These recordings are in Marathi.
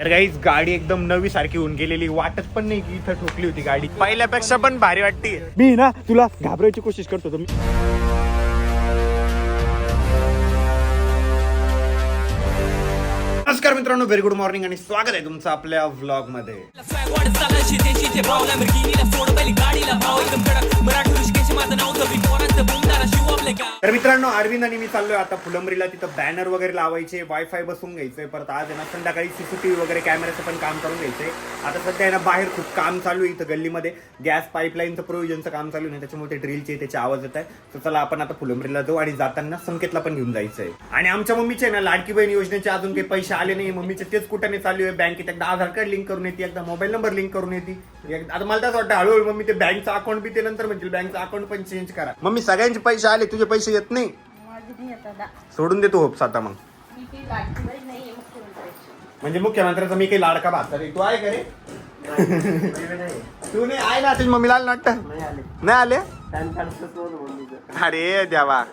तर गाईच गाडी एकदम नवी सारखी होऊन गेलेली. वाटत पण नाही की इथं ठोकली होती गाडी. पहिल्यापेक्षा पण भारी वाटते मी ना तुला घाबरायची कोशिश करतो. होतो. मी नमस्कार मित्रांनो व्हेरी गुड मॉर्निंग आणि स्वागत आहे तुमचं आपल्या व्लॉगमध्ये तर मित्रांनो अरविंद आणि मी चाललोय आता फुलंबरीला. तिथं बॅनर वगैरे लावायचे वायफाय बसून घ्यायचंय. परत आज ना संध्याकाळी सीसीटीव्ही वगैरे कॅमेऱ्याचं पण काम करून घ्यायचंय. आता सध्या आहे ना बाहेर खूप काम चालू आहे इथं गल्लीमध्ये. गॅस पाईपलाईनचं प्रोव्हिजनचं काम चालू आहे. त्याच्यामुळे ते ड्रिलचे त्याचे आवाज येत आहे तर चला आपण आता फुलंबरीला जाऊ आणि जाताना संकेतला पण घेऊन जायचंय. आणि आमच्या मम्मीचे आहे ना लाडकी बहीण योजनेचे अजून काही पैसे आले नाही मम्मीचे तेच कुठे चालू आहे. बँकेत एकदा आधार कार्ड लिंक करून येते एकदा मोबाईल नंबर लिंक करून येते. आता मला तसं वाटतं हळूहळू मम्मी ते बँकचं अकाउंट बी ते नंतर म्हणजे बँकचं अकाउंट पण चेंज करा. मम्मी सगळ्यांचे पैसे आले तुझे पैसे येत नाही. सोडून देतो होप्स आता मग. म्हणजे मुख्यमंत्र्याचा मी काही लाडका भात तरी. तू आहे का रे? तू नाही आहे ना तुझी मम्मीला आलं ना वाटतं? नाही आले. अरे देवा.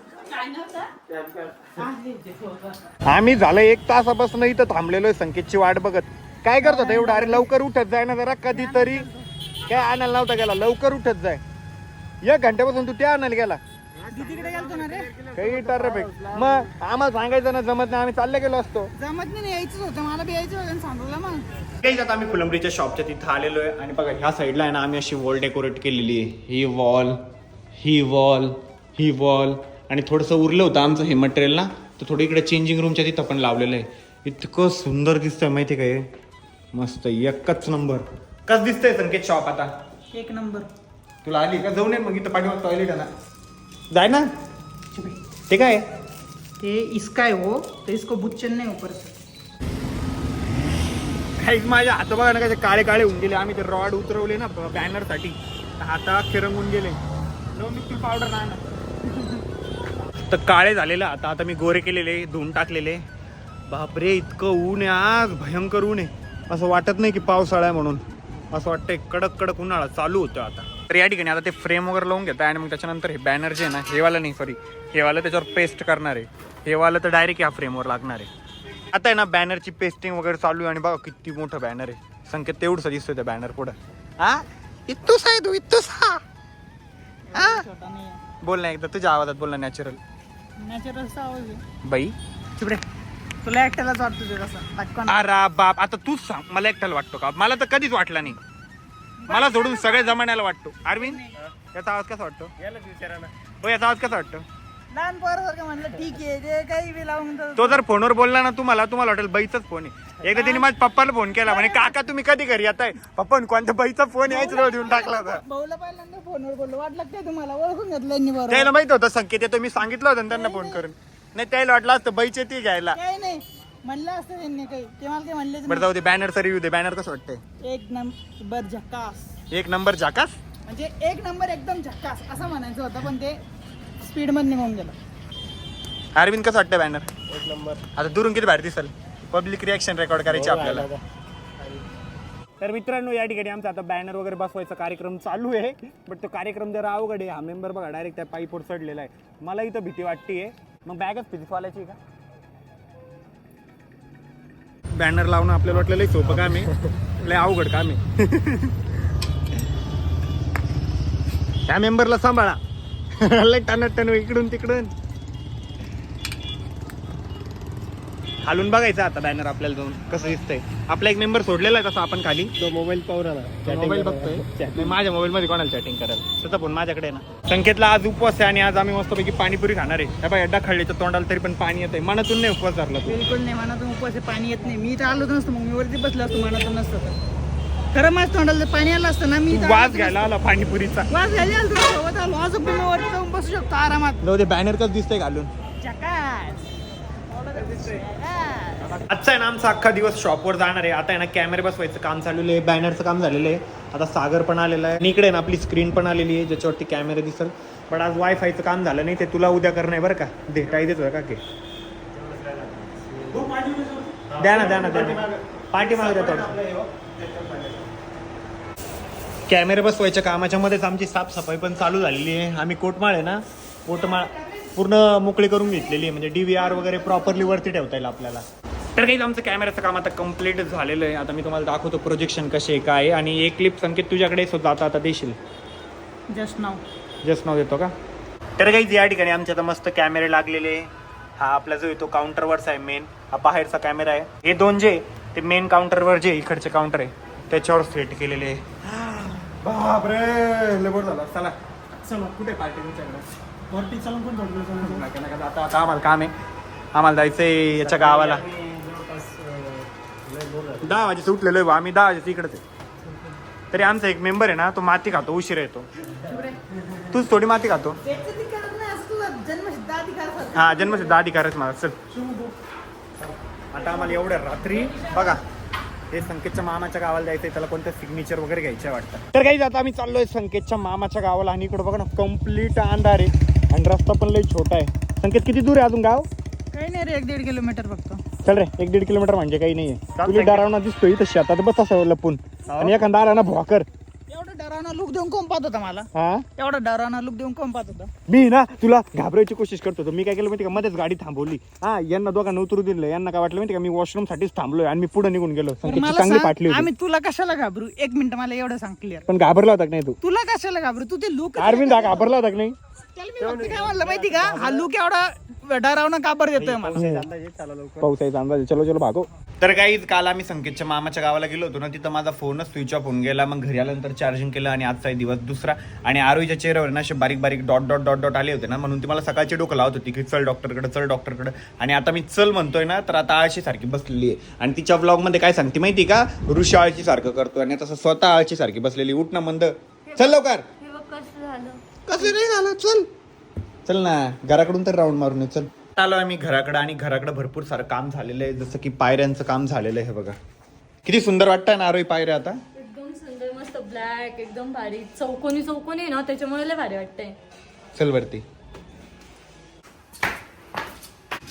आम्ही झालं एक तासापासून इथं थांबलेलो आहे संकेतची वाट बघत. काय करत होता एवढं? अरे लवकर उठत जाय ना जरा कधीतरी. काय आणायला नव्हता गेला लवकर उठत जाय. एक घंट्यापासून तू त्या आणायला गेला. काही टर्फिक मग आम्हाला सांगायचं ना जमत नाही. आम्ही चालले गेलो असतो. जमत नाही यायचंच होतं. मला बी यायचं होतं सांगला मग. काही आता आम्ही फुलंबरीच्या शॉपच्या तिथं आलेलो आहे. आणि बघा ह्या साईडला आहे ना आम्ही अशी वॉल डेकोरेट केलेली आहे. ही वॉल ही वॉल ही वॉल आणि थोडंसं उरलं होतं आमचं हे मटेरियल ना तर थोडं इकडे चेंजिंग रूमच्या तिथं पण लावलेलं आहे. इतकं सुंदर दिसतंय माहिती आहे का हे? मस्त एकच नंबर कसं दिसतंय संकेत शॉप आता? एक नंबर तुला आली का? जाऊन ये मग इथं पाठीमाग टॉयलेट आहे ना. जाय ना. ते काय? ते इसका है. वो तो इसको बुच्चन नहीं ऊपर से काहीच माझ्या हात बघा ना कसे काळे काळे होऊन गेले. आम्ही ते रॉड उतरवले ना बॅनरसाठी. हात अख्खे रंगून गेले. नो मिक्सिंग पावडर नाही ना. तर काळे झालेले. आता आता मी गोरे केलेले धुवून टाकलेले. बापरे इतकं ऊन आहे आज. भयंकर ऊन आहे. असं वाटत नाही की पावसाळा आहे म्हणून. असं वाटतंय कडक कडक उन्हाळा चालू होतं आता. तर या ठिकाणी आता ते फ्रेम वगैरे लावून घेतात आणि मग त्याच्यानंतर हे बॅनर जे आहे ना हे वाला नाही सॉरी हे वाला त्याच्यावर पेस्ट करणार आहे. हे वाला तर डायरेक्ट या फ्रेमवर लागणार आहे. आता आहे ना बॅनरची पेस्टिंग वगैरे चालू आहे आणि बघा किती मोठं बॅनर आहे. संकेत तेवढंसं दिसतोय त्या बॅनर पुढं. हा? इतूस आहे तू इतूस हा. बोल ना एकदा तुझ्या आवाजात बोल ना नॅचरल आवाज आहे. बाई. चिपडे तुला एकट्यालाच वाटतो अरे बाप आता तूच सांग. मला एकट्याला वाटतो का? मला तर कधीच वाटला नाही. मला सोडून सगळ्या जमान्याला वाटतो. अरविंद याचा आवाज कसा वाटतो? हो याचा आवाज कसा वाटतो? लहान पोरासारखं म्हणलं ठीक आहे ते काही बी लावून तर- तो जर फोनवर बोलला ना तुम्हाला तुम्हाला वाटेल बाईचाच फोन आहे. एकदा तिने माझ्या पप्पाला फोन केला म्हणे काका तुम्ही कधी घरी येताय? पप्पा कोणत्या बाईचा फोन यायच रोज देऊन टाकला होता. भाऊला पहिल्यांदा फोनवर बोललो. वाटलं काय तुम्हाला ओळखून घेतलं यांनी बरोबर. त्याला माहीत होतं संकेत येतो मी सांगितलं होतं ना त्यांना फोन करून. नाही त्याला वाटलं असतं बाईचे ती घ्यायला. काही नाही. म्हणलं असतं त्यांनी काही. ते मला काही म्हणलेच बरं जाऊ दे बॅनरचा रिव्ह्यू दे बॅनर कसं वाटतंय. एक नंबर झक्कास एक नंबर झाकास? म्हणजे एक नंबर एकदम झक्कास असं म्हणायचं होतं पण ते स्पीडमध्ये निघून गेलं. अरविंद कसं वाटतं बॅनर एक नंबर. आता दुरून किती भारी दिसल? पब्लिक रिॲक्शन रेकॉर्ड करायची आपल्याला. तर मित्रांनो या ठिकाणी आमचा आता बॅनर वगैरे बसवायचा कार्यक्रम चालू आहे. बट तो कार्यक्रम जरा अवघड आहे. हा मेंबर बघा डायरेक्ट त्या पाईपवर चढलेला आहे. मला इथं भीती वाटते मग बॅगच फिजिकवाल्याची का? बॅनर लावणं आपल्याला वाटलं लय सोपं काम आहे. लय अवघड काम आहे. त्या मेंबरला सांभाळा. लय टनटन इकडून तिकडून. खालून बघायचं आता बॅनर आपल्याला जाऊन कसं दिसतंय. आपला एक मेंबर सोडलेला आहे तसं आपण खाली. तो मोबाईल पाहू ना मोबाईल बघतोय. नाही, माझ्या मोबाईल मध्ये कोणाला चॅटिंग करायला? त्याचा फोन माझ्याकडे आहे ना. संकेतला आज उपवास आहे आणि आज आम्ही मस्तपैकी पाणीपुरी खाणार आहे. त्या अड्डा खाल्ल्याच्या तोंडाला तरी पण पाणी येतंय. मनातून नाही उपवास धरला तू. बिलकुल नाही मनातून उपवास पाणी येत नाही. मी तर आलो नसतो मग मी वरती बसलो असतो मनातून नसतं. तर खरं माझ्या तोंडाला जर पाणी आलं असतं ना मी तू तर वास आलोच घ्यायला आला पाणीपुरीचा. नसतो. वास घ्यायला आलो तुला सोबत आलो. अजून पण मी वरती जाऊन बसू शकतो आरामात. जाऊ दे बॅनर कसं दिसतंय घालून झकास. आजचा आहे ना आमचा अख्खा दिवस शॉपवर जाणार आहे. आता आहे ना कॅमेरे बसवायचं काम चाललेलं आहे बॅनरचं काम झालेलं आहे. आता सागर पण आलेला आहे. आणि इकडे ना आपली स्क्रीन पण आलेली आहे ज्याच्यावरती कॅमेरे दिसल. पण आज वायफायचं काम झालं नाही ते तुला उद्या करणं आहे बरं का? दे टाई देतो का की? द्या ना द्या ना द्या ना. पाठीमागे द्या थोडं. कॅमेरे बसवायच्या कामाच्या मध्येच आमची साफसफाई पण चालू झालेली आहे. आम्ही कोटमाळ आहे ना कोटमाळ पूर्ण मोकळी करून घेतलेली आहे. म्हणजे डी व्ही आर वगैरे प्रॉपरली वरती ठेवता येईल आपल्याला. तर काही आमचं कॅमेऱ्याचं काम आता कंप्लीट झालेलं आहे. आता मी तुम्हाला दाखवतो प्रोजेक्शन कसे आहे काय. आणि एक क्लिप संकेत तुझ्याकडे सुद्धा आता आता देशील. जस्ट नाव जस्ट नाव देतो का? तर काही या ठिकाणी आमचे आता मस्त कॅमेरे लागलेले. हा आपला जो येतो काउंटरवरचा आहे मेन हा बाहेरचा कॅमेरा आहे. हे दोन जे ते मेन काउंटरवर जे इकडचे काउंटर आहे. त्याच्यावर सेट केलेले आहे. बापरे लेबर झाला. चला. चला कुठे पार्टी तुमच्याकडे? वरती चालून पण थोडं चालून नका नका आता आता आम्हाला काम आहे. आम्हाला जायचंय याच्या गावाला. दहा वाजे सुटलेलो आहे. आम्ही दहा वाजे इकडेच आहे तरी आमचा एक मेंबर आहे ना तो माती खातो उशीर येतो. तूच थोडी माती खातो. जन्मसिद्ध अधिकार हा जन्मसिद्ध अधिकारच मला चल. आता आम्हाला एवढ्या रात्री बघा हे संकेतच्या मामाच्या गावाला जायचंय त्याला कोणतं सिग्नेचर वगैरे घ्यायचं वाटतं. तर काही आता आम्ही चाललोय संकेतच्या मामाच्या गावाला आणि इकडे बघा ना कंप्लीट अंधार आहे. आणि रस्ता पण लई छोटा आहे. संकेत किती दूर आहे अजून गाव? काही नाही रे एक दीड किलोमीटर फक्त. चल रे एक दीड किलोमीटर म्हणजे काही नाहीये. तुला डरावना दिसतोय इथं शेतात. बस असं लपून. आणि एखादा आला ना भोकर एवढं डरावना लुक देऊन कोण पाहत होता मला? हा? एवढं डरावना लुक देऊन कोण पाहत होता? मी ना तुला घाबरायची कोशिश करतो होतो. मी काय केलं माहिती का? मध्येच गाडी थांबवली. हा यांना दोघांना उतरू दिलं. यांना काय वाटलं माहिती का? मी वॉशरूम साठीच थांबलोय आणि मी पुढे निघून गेलो. बरं, संकेतची मला चांगली सांग, पाटली होती. आम्ही तुला कशाला घाबरू? एक मिनिट मला एवढं सांग क्लिअर पण घाबरला होता का नाही तू? तुला कशाला घाबरू? तू ते लुक अरविंद हा घाबरला होता का नाही? त्याला मी फक्त काय म्हणलं माहिती का? हा लुक एवढा डरावना काबर देतोय मला पावसाचा अंदाज आहे. चलो चलो भागो. तर काही काल आम्ही संकेतच्या मामाच्या गावाला गेलो होतो ना तिथं माझा फोनच स्विच ऑफ होऊन गेला. मग घरी आल्यानंतर चार्जिंग केलं आणि आजचा दिवस दुसरा. आणि आरोईच्या चेहऱ्यावर ना असे बारीक बारीक डॉट डॉट डॉट डॉट आले होते ना म्हणून ती मला सकाळची डोकं लावत होती की चल डॉक्टरकडे चल डॉक्टरकडे आणि आता मी चल म्हणतोय ना तर आता आळशी सारखी बसलेली आहे. आणि तिच्या ब्लॉगमध्ये काय सांगते माहिती का? ऋषी आळशी सारखं करतोय आणि तसं स्वतः आळशी सारखी बसलेली. उठ ना मंद. चल लवकर. हे बघ कसं झालं? कसं नाही झालं? चल. चल ना घराकडून तर राऊंड मारून चल. आलो आम्ही घराकडे आणि घराकडे भरपूर सारं काम झालेलं आहे. जसं की पायऱ्यांचं काम झालेलं आहे हे बघा. किती सुंदर वाटतंय ना आरोही पायऱ्या आता. एकदम सुंदर मस्त ब्लॅक एकदम भारी. चौकोनी चौकोनी आहे ना त्याच्यामुळे लय भारी वाटतंय. चल वरती.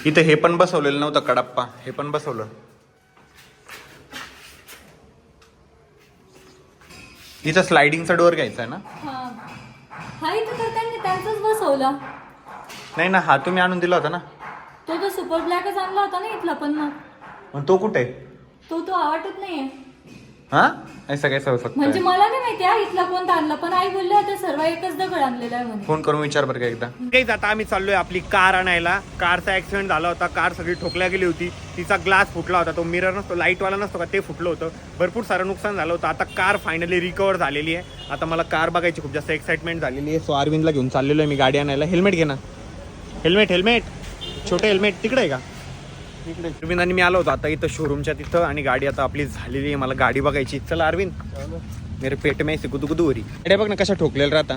इथं हे पण बसवलेलं नव्हतं कडप्पा. हे पण बसवलं. इथं स्लायडिंगचा डोअर घ्यायचा आहे ना? हा. हा इथं तर त्यांनी त्यांचाच बसवला. नाही ना हा तुम्ही आणून दिला होता ना. तो तर सुपर ब्लॅकच आणला होता ना इथला पण मग. मग तो कुठे? आहे तो तो आवडत नाहीये. हा? ऐसा कैसा हो सकता म्हणजे है? मला नाही माहिती हा इथला कोणता आणला पण आई बोलले होते सर्व एकच दगड आणलेला आहे म्हणे. फोन करून विचार बरं का एकदा. काहीच आता आम्ही चाललोय आपली कार आणायला. कारचा ऍक्सिडेंट झाला होता कार सगळी ठोकल्या गेली होती. तिचा ग्लास फुटला होता तो मिरर नसतो लाईटवाला नसतो का ते फुटलं होतं. भरपूर सारं नुकसान झालं होतं. आता कार फायनली रिकवर झालेली आहे. आता मला कार बघायची खूप जास्त एक्साइटमेंट झालेली आहे. सो अरविंदला घेऊन चाललेलो आहे मी गाडी आणायला. हेल्मेट घे ना. हेल्मेट हेल्मेट छोटे हेल्मेट तिकडे आहे का? इकडे. अरविंद आणि मी आलो होतो. आता इथं शोरूमच्या तिथं आणि गाडी आता आपली झालेली आहे. मला गाडी बघायची. चला अरविंद. मेरे पेट में ऐसे गुदू गुदू हो रही. गाड्या बघ ना कशा ठोकलेल्या राहता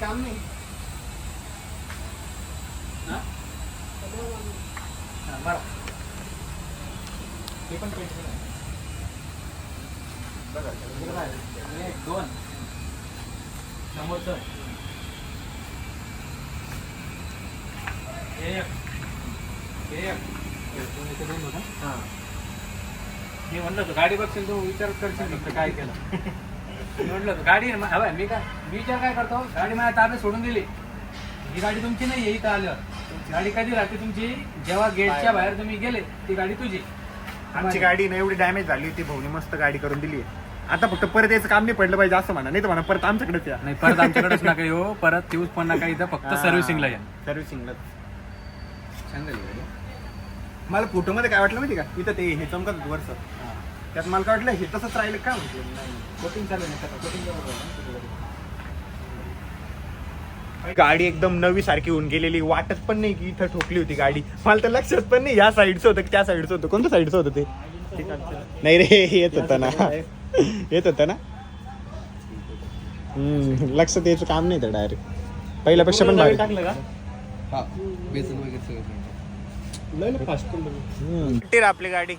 काम नाही दोन. समोरचं एक एक दोन इथे दोन होता हां मी म्हणलं होतं गाडी बघशील तू विचार करशील फक्त काय केलं. म्हटलं गाडी हवंय मी काय मी विचार काय करतो गाडी माझ्या ताब्यात सोडून दिली. ही गाडी तुमची नाही इथं आल्यावर. गाडी कधी राहते तुमची? जेव्हा गेटच्या बाहेर तुम्ही गेले ती गाडी तुझी. आमची गाडी ना एवढी डॅमेज झाली होती भाऊनी मस्त गाडी करून दिली आता फक्त परत याचं काम नाही पडलं पाहिजे असं म्हणा नाही तर म्हणा परत आमच्याकडेच या. नाही परत आमच्याकडेच नका येऊ परत येऊच पण नका इथं फक्त सर्व्हिसिंगला या. सर्व्हिसिंगला छान झाली गाडी मला फोटो मध्ये काय वाटलं माहिती का? इथं ते हे चमकत होतं वरचं. त्यात मला काय वाटलं हे तसंच राहिलं काय म्हटलं कोटिंग चालू कोटिंग गाडी एकदम नवी सारखी होऊन गेलेली. वाटत पण नाही की इथं ठोकली होती गाडी. मला तर लक्षात पण नाही या साईडचं होतं की त्या साईडचं होतं. कोणत्या साईडचं होतं ते? नाही रे येत होतं ना. येत होतं ना? हम्म, लक्षात यायचं काम नाही तर डायरेक्ट पहिल्यापेक्षा पण टाकलं का? हम्म. वाटते रे आपली गाडी.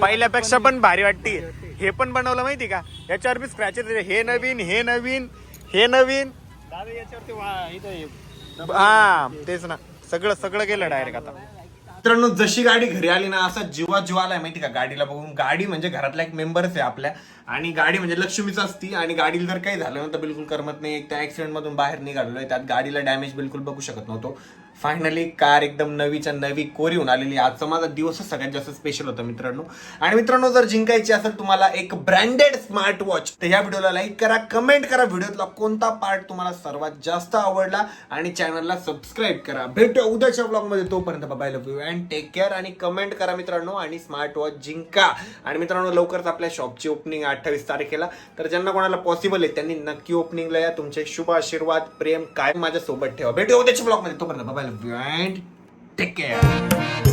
पहिल्यापेक्षा पण भारी वाटते. हे पण बनवलं माहिती का? याच्यावर बी स्क्रॅचेस हे नवीन हे नवीन हे नवीन. हा तेच ना. सगळं सगळं गेलं डायरेक्ट आता. मित्रांनो जशी गाडी घरी आली ना असा जीवा जीव आलाय माहिती का गाडीला बघून. गाडी म्हणजे घरातला एक मेंबरच आहे आपल्या. आणि गाडी म्हणजे लक्ष्मीच असती. आणि गाडीला जर काही झालं ना तर बिलकुल करमत नाही. एक त्या ऍक्सिडेंट मधून बाहेर निघालेलो आहे. त्यात गाडीला डॅमेज बिलकुल बघू शकत नव्हतो. फायनली कार एकदम नवीच्या नवी कोरी होऊन आलेली आजचा माझा दिवसच सगळ्यात जास्त स्पेशल होता मित्रांनो. आणि मित्रांनो जर जिंकायची असेल तुम्हाला एक ब्रँडेड स्मार्ट वॉच तर या व्हिडिओला लाईक करा कमेंट करा. व्हिडिओतला कोणता पार्ट तुम्हाला सर्वात जास्त आवडला आणि चॅनलला सबस्क्राईब करा. भेटू उद्याच्या ब्लॉगमध्ये तोपर्यंत bye love you and take care आणि कमेंट करा मित्रांनो आणि स्मार्ट वॉच जिंका. आणि मित्रांनो लवकरच आपल्या शॉपची ओपनिंग अठ्ठावीस तारखेला. तर ज्यांना कोणाला पॉसिबल आहे त्यांनी नक्की ओपनिंगला या. तुमचे शुभ आशीर्वाद प्रेम काय माझ्यासोबत ठेवा. भेटू उद्याच्या ब्लॉगमध्ये तोपर्यंत bye love you and take care